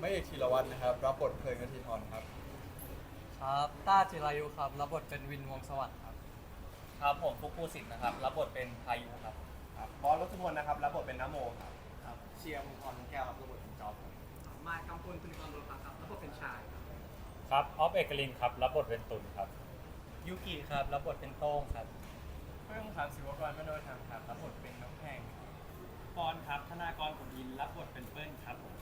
ไม่เอกธีรวัตรนะครับ รับบทเพลิงกทิธรครับ ครับต้าจิรายุครับ รับบทเป็นวินวงสวัสดิ์ครับ ครับผมฟุกภูสิล์นะครับ รับบทเป็นพายุครับ ครับบอสรถทุกคนนะครับ รับบทเป็นน้ำโมครับครับเชียร์มงคลแก้วครับรับบทเป็นจอบมากำพลตุนิกรบุรพาครับรับบทเป็นชายครับออฟเอกลินครับ รับบทเป็นตุลครับยูกิครับ รับบทเป็นโต้งครับเพื่งครับศิวกรม่โนธรรมครับ รับบทเป็นน้องแพงปอนครับธนากรผลิน รับบทเป็นเปิ้ลครับผม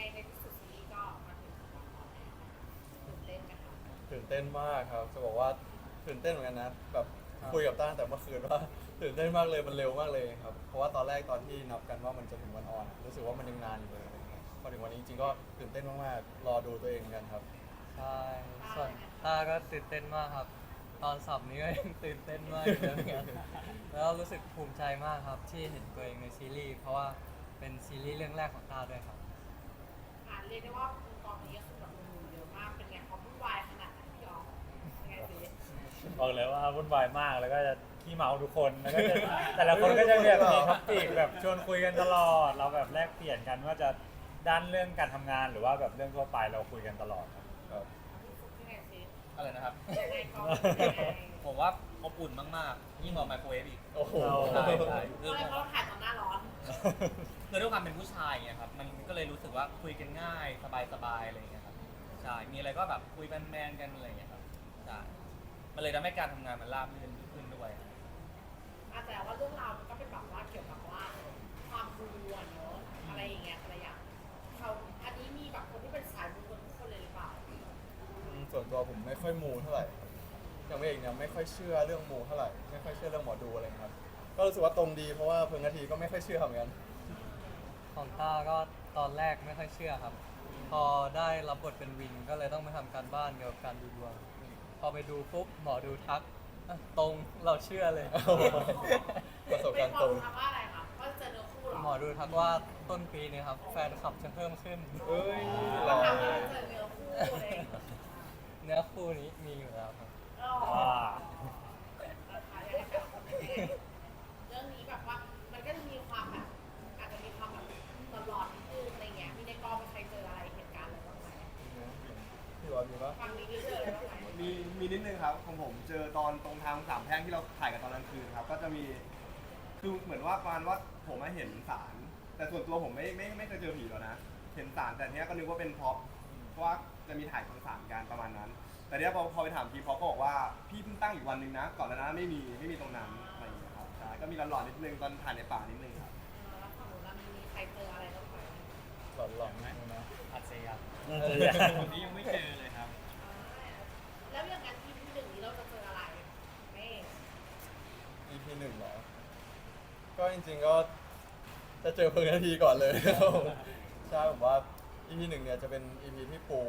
เป็นไงในที่สุดซีรีส์ก็มาถึงตอนออนแอร์ตื่นเต้นมคะตื่นเต้นมากครับ จะบอกว่าตื่นเต้นเหมือนกันนะ แบบคุยกับต้าตั้งแต่เมื่อคืนว่าตื่นเต้นมากเลยมันเร็วมากเลยครับ เพราะว่าตอนแรกตอนที่นับกันว่ามันจะถึงวันออน รู้สึกว่ามันยังนานอยู่เลยอะไรเงี้ยพอถึงวันนี้จริงๆก็ตื่นเต้นมากๆรอดูตัวเองเหมือนกันครับ ใช่ส่วนต้าก็ตื่นเต้นมากครับ ตอนสับนี้ก็ยังตื่นเต้นมากอยู่เหมือนกันแล้วรู้สึกภูมิใจมากครับที่เห็นตัวเองในซีรีส์เพราะว่าเป็นซีรีส์เรื่องแรกของต้าด้วยครับ เรียกได้ว่าคุณกองนี้ก็คือแบบหนุ่มๆเยอะมาก เป็นไงเขาวุ่นวายขนาดไหนพี่ออมเป็นไงสิบอกเลยว่าวุ่นวายมากแล้วก็จะขี้เมาทุกคนแล้วก็จะแต่ละคนก็จะแบบมีท็อปิกแบบชวนคุยกันตลอด เราแบบแลกเปลี่ยนกันว่าจะด้านเรื่องการทำงานหรือว่าแบบเรื่องทั่วไปเราคุยกันตลอดครับครับพี่ฟุ๊กเป็นไงสิอะไรนะครับเป็นไงกองเป็นไงผมว่าอบอุ่นมาก ๆ ยิ่งกว่าไมโครเวฟอีกโอ้โห ใช่ใช่เพราะอะไรเพราะเราถ่ายตอนหน้าร้อน คือด้วยความเป็นผู้ชายไงครับมันก็เลยรู้สึกว่าคุยกันง่ายสบายๆอะไรอย่างเงี้ยครับใช่มีอะไรก็แบบคุยแมนๆกันอะไรอย่างเงี้ยครับใช่มันเลยทำให้การทำงานมันราบรื่นขึ้นด้วยอาจจะว่าเรื่องราวมันก็เป็นแบบว่าเกี่ยวกับว่าความบูอะเนอะอะไรอย่างเงี้ยอะไรอย่างเขาอันนี้มีแบบคนที่เป็นสายบูกันทุกคนเลยหรือเปล่าอืมส่วนตัวผมไม่ค่อยมูเท่าไหร่ครับอย่างเองเนี่ยไม่ค่อยเชื่อเรื่องมูเท่าไหร่ ไม่ค่อยเชื่อเรื่องหมอดูอะไรครับ ก็รู้สึกว่าตรงดีเพราะว่าเพิ่งนาทีก็ไม่ค่อยเชื่อเหมือนกัน ของต้าก็ตอนแรกไม่ค่อยเชื่อครับ พอได้รับบทเป็นวินก็เลยต้องไปทำการบ้านเกี่ยวกับการดูดวง พอไปดูปุ๊บหมอดูทักอะตรงเราเชื่อเลย ประสบเป็กานรณ์ควาตมรงรู้ทักว่าอะไรคะว่าเจอเนื้อคู่เหรอหมอดูทักว่าต้นปีนี้ครับ แฟนคลับจะเพิ่มขึ้น เอ้ยเราเราถามว่าเจอเนื้อคู่เลย เนื้อคู่นี้มีอยู่แล้วครับ อ๋อ อ่า เรื่องนี้แบบว่ามันก็จะมีความแบบอาจจะมีความแบบหลอนๆนิดนึงอะไรเงี้ยมีในกองมีใครเจออะไรเหตุการณ์อะไรบ้างไหม พี่ว่ามีปะฟังนี้เจออะไรบ้างไหมมีมีนิดนึงครับของผมเจอตอนตรงทางสามแพร่งที่เราถ่ายกันตอนกลางคืนครับ ก็จะมีคือเหมือนว่าประมาณว่าผมมาเห็นสาร แต่ส่วนตัวผมไม่ไม่ไม่เคยเจอผีหรอกนะ เห็นสารแต่เนี้ยก็นึกว่าเป็นพ็อปเพราะว่าจะมีถ่ายทางสารกันประมาณนั้น แต่เนี้ยพอพอไปถามทีพ็อปก็บอกว่าพี่เพิ่งตั้งอีกวันหนึ่งนะ ก่อนหน้านั้นไม่มีไม่มีตรงนั้นอะไรอย่างเงี้ยครับใช่ก็มีหลอนๆนิดนึงตอนถ่ายในป่านิดนึงครับ เออแล้วฝั่งนู้นเรามีใครเจออะไรบ้าง ไหมหลอนหลอนๆไหมนะอัดเสียงน่าจะอย่างคนนี้ยังไม่เจอเลยครับ แล้วอย่างนั้นที่ที่หนึ่งนี้เราจะเจออะไรไม่ EP หนึ่งเหรอ ก็จริงๆก็จะเจอเพิ่งนาทีก่อนเลย ใช่ผมว่า EP หนึ่งเนี่ยจะเป็น EP ที่ปู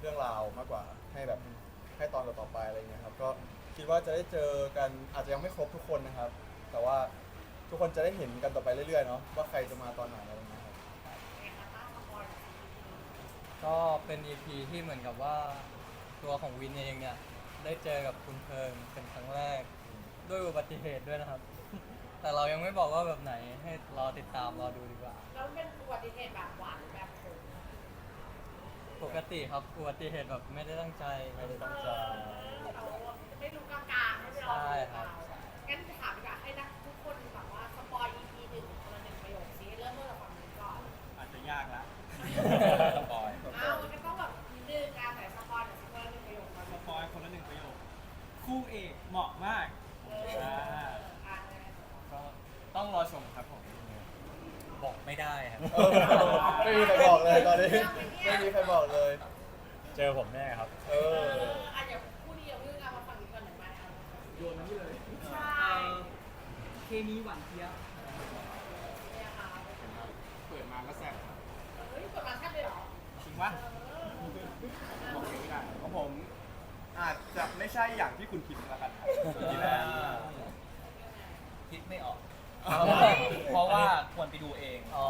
เรื่องราวมากกว่าให้แบบให้ตอนต่อๆไปอะไรเงี้ยครับ ก็คิดว่าจะได้เจอกันอาจจะยังไม่ครบทุกคนนะครับ แต่ว่าทุกคนจะได้เห็นกันต่อไปเรื่อยๆเนาะว่าใครจะมาตอนไหนอะไรเงี้ยครับ ไงคะต้าสปอยล์ ก็เป็น EP ที่เหมือนกับว่า ตัวของวินเองเนี่ย ได้เจอกับคุณเพิงเป็นครั้งแรก ด้วยอุบัติเหตุด้วยนะครับ แต่เรายังไม่บอกว่าแบบไหนให้รอติดตามรอดูดีกว่า แล้วมันเป็นอุบัติเหตุแบบหวานหรือแบบโหดปกติครับอุบัติเหตุแบบไม่ได้ตั้งใจไม่ได้ตั้งใจ เราไม่รู้กลางๆไม่ไปรอใช่ดูครับเอางั้ ต้องรอชมครับผม บอกไม่ได้ครับเออไม่มีใครบอกเลยตอนนี้ไม่มีใครบอกเลย เจอผมแน่ครับ เอเออออะอย่างคู่เดียวเรื่องงานมาฝั่งนี้ก่อนหนึ่งมาเอาโยนมาที่เลยใช่เคมีหวานเจี๊ยบเนี่ยค่ะเปิดมาก็แซ่บเฮ้ยกดมาแค่เลยเหรอจริงวะบอกเองไม่ได้ของผมอาจจะไม่ใช่อย่างที่คุณคิดแล้วกันครับคิดแล้วคิดไม่ออก เอาเพราะว่าควรไปดูเองอ๋อ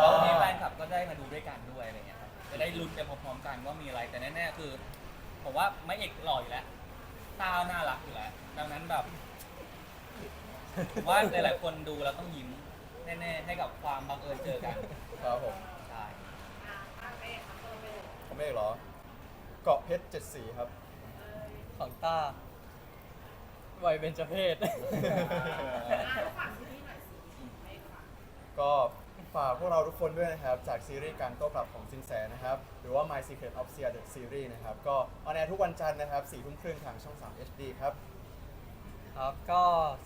แล้ววันนี้แฟนคลับก็ได้มาดูด้วยกันด้วยอะไรเงี้ยครับจะได้ลุ้นไปพร้อมๆกันว่ามีอะไรแต่แน่ๆคือ ผมว่าไม่เอกหล่ออยู่แล้วตาน่ารักอยู่แล้วดังนั้นแบบผมว่าหลายๆคนดูแล้วต้องยิ้มแน่ๆให้กับความบังเอิญเจอกันครับผมใช่อะอะไม่ค่ะเพิ่มไปเลยผมไม่เหรอ เกาะเพชรเจ็ดสีครับ ของต้า วัยเบญจเพศอะฝากซีรีส์หน่อยสิให้ฝากก็ฝากพวกเราทุกคนด้วยนะครับ จากซีรีส์การโต้กลับของซินแสนะครับ หรือว่า My Secret of Sia the Series นะครับ ก็ออนแอร์ทุกวันจันทร์นะครับ4ทุ่มครึ่งทางช่อง 3 HD ครับ ครับก็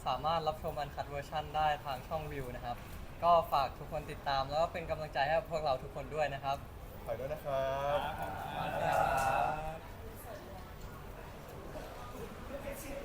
สามารถรับชมอันคัดเวอร์ชันได้ทางช่องวิวนะครับ ก็ฝากทุกคนติดตามแล้วก็เป็นกำลังใจให้กับพวกเราทุกคนด้วยนะครับฝากด้วยนะครับครับ